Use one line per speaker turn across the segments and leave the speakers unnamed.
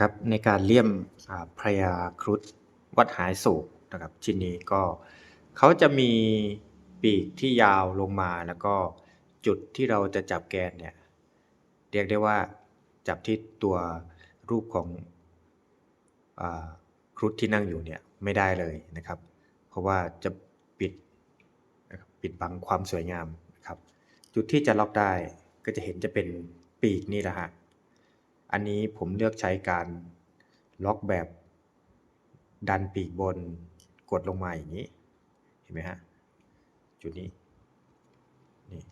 ครับในการเลี่ยมพระยาครุฑวัดหายโศกนะครับชิ้นนี้ก็เขาจะมีปีกที่ยาวลงมาแล้วก็จุดที่เราจะจับแกนเนี่ยเรียกได้ว่าจับที่ตัวรูปของอครุฑที่นั่งอยู่เนี่ยไม่ได้เลยนะครับ เพราะว่าจะปิดปิดบังความสวยงามนะครับ จุดที่จะล็อกได้ก็จะเห็นจะเป็นปีกนี่แหละฮะ อันนี้ผมเลือกใช้การล็อกแบบดันปีกบนกดลงมาอย่างนี้ เห็นไหมฮะ จุดนี้ นี่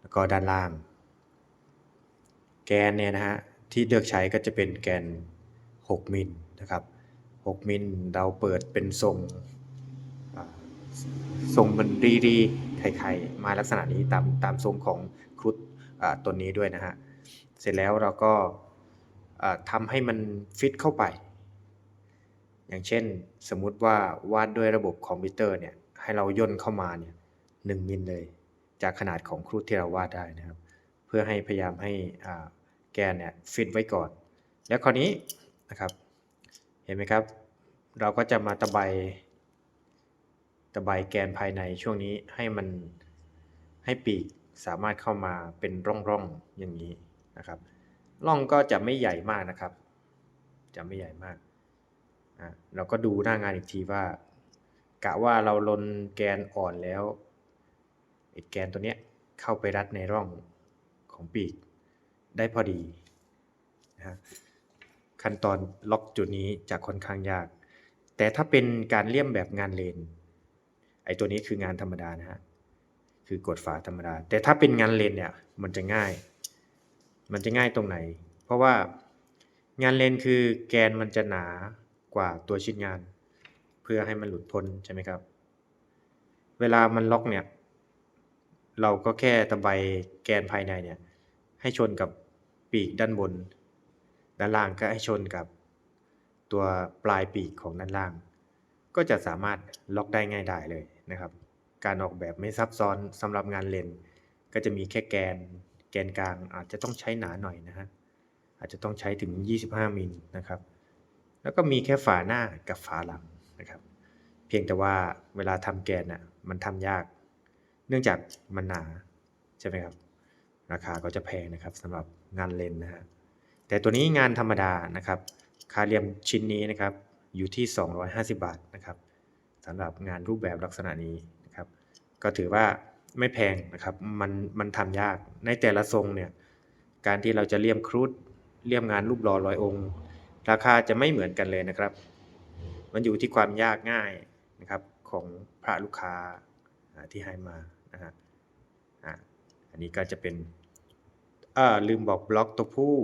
แล้วก็ด้านล่าง แกนเนี่ยนะฮะ ที่เลือกใช้ก็จะเป็นแกน 6 มิลนะครับ 6 มิลเราเปิดเป็นทรงทรงมันรีรีไข่ๆมาลักษณะนี้ตามตามทรงของครุฑตัวนี้ด้วยนะฮะ เสร็จแล้วเราก็ทำให้มันฟิตเข้าไป อย่างเช่นสมมุติว่าวาดด้วยระบบคอมพิวเตอร์เนี่ยให้เราย่นเข้ามาเนี่ยหนึ่งมิลเลย จากขนาดของครุฑที่เราวาดได้นะครับ เพื่อให้พยายามให้แกนเนี่ยฟิตไว้ก่อน แล้วคราวนี้นะครับเห็นไหมครับ เราก็จะมาตะไบตะไบแกนภายในช่วงนี้ให้มันให้ปีกสามารถเข้ามาเป็นร่องๆอย่างนี้ นะครับร่องก็จะไม่ใหญ่มากนะครับ จะไม่ใหญ่มากอะเราก็ดูหน้างานอีกทีว่ากะว่าเราลนแกนอ่อนแล้วไอ้แกนตัวเนี้ยเข้าไปรัดในร่องของปีกได้พอดีนะฮะขั้นตอนล็อกจุดนี้จะค่อนข้างยาก แต่ถ้าเป็นการเลี่ยมแบบงานเลน ไอ้ตัวนี้คืองานธรรมดานะฮะ คือกดฝาธรรมดา แต่ถ้าเป็นงานเลนเนี่ยมันจะง่าย มันจะง่ายตรงไหน เพราะว่างานเลนคือแกนมันจะหนากว่าตัวชิ้นงาน เพื่อให้มันหลุดพ้นใช่ไหมครับ เวลามันล็อกเนี่ย เราก็แค่ตะไบแกนภายในเนี่ย ให้ชนกับปีกด้านบน ด้านล่างก็ให้ชนกับตัวปลายปีกของด้านล่าง ก็จะสามารถล็อกได้ง่ายไดายเลยนะครับ การออกแบบไม่ซับซ้อนสำหรับงานเลนก็จะมีแค่แกน แกนกลางอาจจะต้องใช้หนาหน่อยนะฮะอาจจะต้องใช้ถึง 25มิลนะครับ แล้วก็มีแค่ฝาหน้ากับฝาหลังนะครับ เพียงแต่ว่าเวลาทำแกนน่ะมันทำยาก เนื่องจากมันหนาใช่ไหมครับ ราคาก็จะแพงนะครับสำหรับงานเลนนะฮะแต่ตัวนี้งานธรรมดานะครับ คาเรียมชิ้นนี้นะครับอยู่ที่ 250 บาทนะครับสำหรับงานรูปแบบลักษณะนี้นะครับ ก็ถือว่า ไม่แพงนะครับ มันมันทำยากในแต่ละทรงเนี่ย การที่เราจะเลี่ยมครุฑเลี่ยมงานรูปหล่อร้อยองค์ ราคาจะไม่เหมือนกันเลยนะครับ มันอยู่ที่ความยากง่ายนะครับของพระลูกค้าที่ให้มานะฮะอันนี้ก็จะเป็นอ่าลืมบอกบล็อกตัวผู้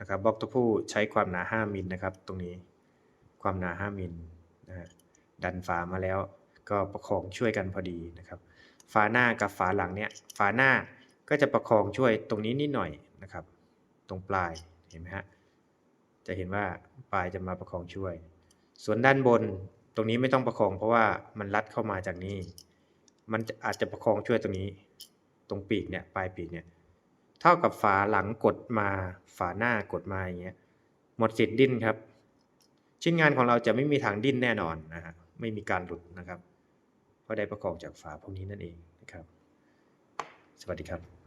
นะครับบล็อกตัวผู้ใช้ความหนา 5มิลนะครับ ตรงนี้ความหนา 5มิลนะฮะดันฝามาแล้วก็ประคองช่วยกันพอดีนะครับ ฝาหน้ากับฝาหลังเนี่ยฝาหน้าก็จะประคองช่วยตรงนี้นิดหน่อยนะครับ ตรงปลายเห็นไหมฮะจะเห็นว่าปลายจะมาประคองช่วย ส่วนด้านบนตรงนี้ไม่ต้องประคองเพราะว่ามันรัดเข้ามาจากนี้ มันอาจจะประคองช่วยตรงนี้ ตรงปีกเนี่ยปลายปีกเนี่ยเท่ากับฝาหลังกดมาฝาหน้ากดมาอย่างเงี้ยหมดสิทธิ์ดิ้นครับ ชิ้นงานของเราจะไม่มีทางดิ้นแน่นอนนะฮะไม่มีการหลุดนะครับ ก็ได้ประกอบจากฝาพวกนี้นั่นเองนะครับ สวัสดีครับ